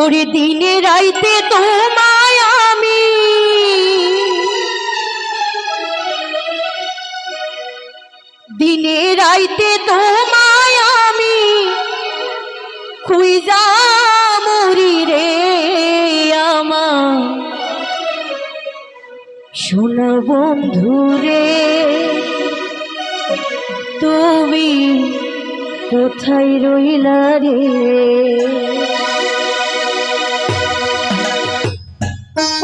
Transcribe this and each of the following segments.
ওরে দিনে রাইতে তোমায় আমি। দিনে রাইতে তোমায় আমি। খুইজা মরি রে আমার। শোন বন্ধু রে, তুমি কোথায় রইলা রে? দিনে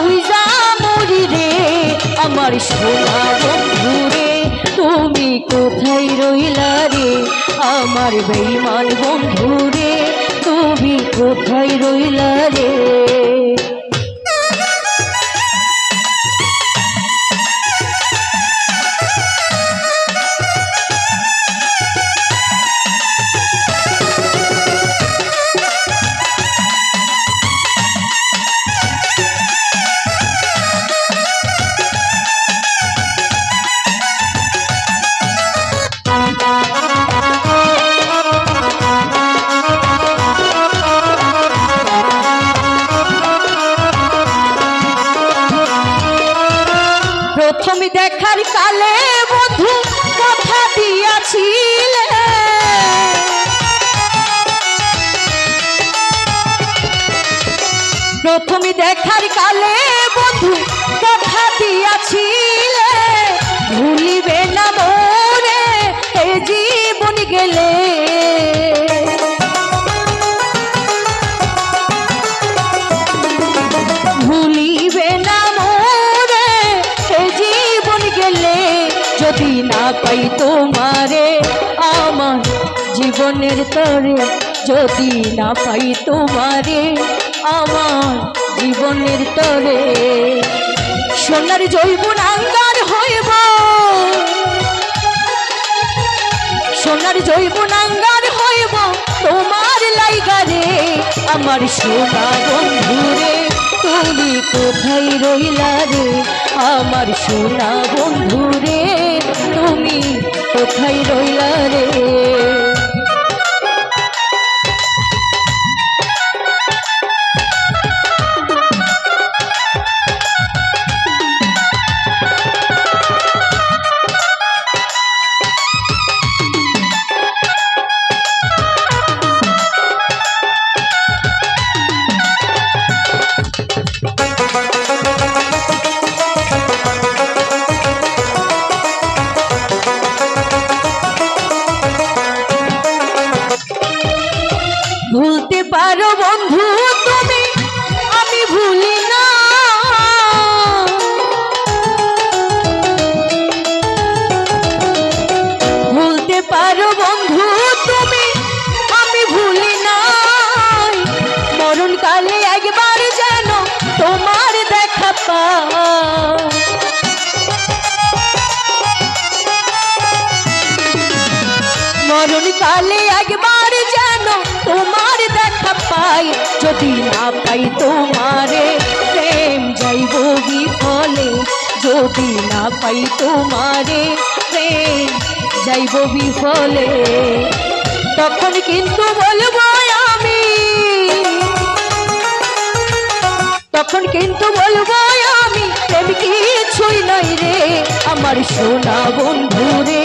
আমি যা মরি রে, আমার সোনা বন্ধু রে, তুমি কোথায় রইলা রে? আমার বেইমান বন্ধু রে, তুমি কোথায় রইলা রে? প্রথম দেখার কালে বধু কথা দিয়াছিলে। প্রথম দেখার কালে বধু কথা দিয়াছিলে। পাই তোমারে, আমার জীবনের তরে যদি না পাই তোমারে, আমার জীবনের তরে। সোনার জৈবন আঙ্গার হইব। সোনার জৈবন আঙ্গার হইব তোমার লাইগারে আমার সোনা বন্ধু রে তুমি কোথায় রইলা রে, আমার সোনা বন্ধু রে কোথায় রইলা রে? মরণ কালে একবার যেন তোমার দেখা পাই। যদি না পাই তোমারে, প্রেম যাইব বিফলে যদি না পাই তোমারে, প্রেম যাইব বিফলে তখন কিন্তু বলব আমি। তখন কিন্তু বলব আমি, প্রেম কিছুই নাই রে। আমার সোনা বন্ধু রে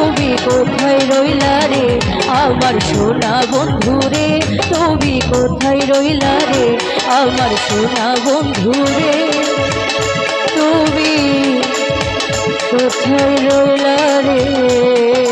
তুমি কোথায় রইলা রে? আমার সোনা বন্ধু রে তুমি কোথায় রইলা রে? আমার সোনা বন্ধু রে তুমি কোথায় রইলা রে?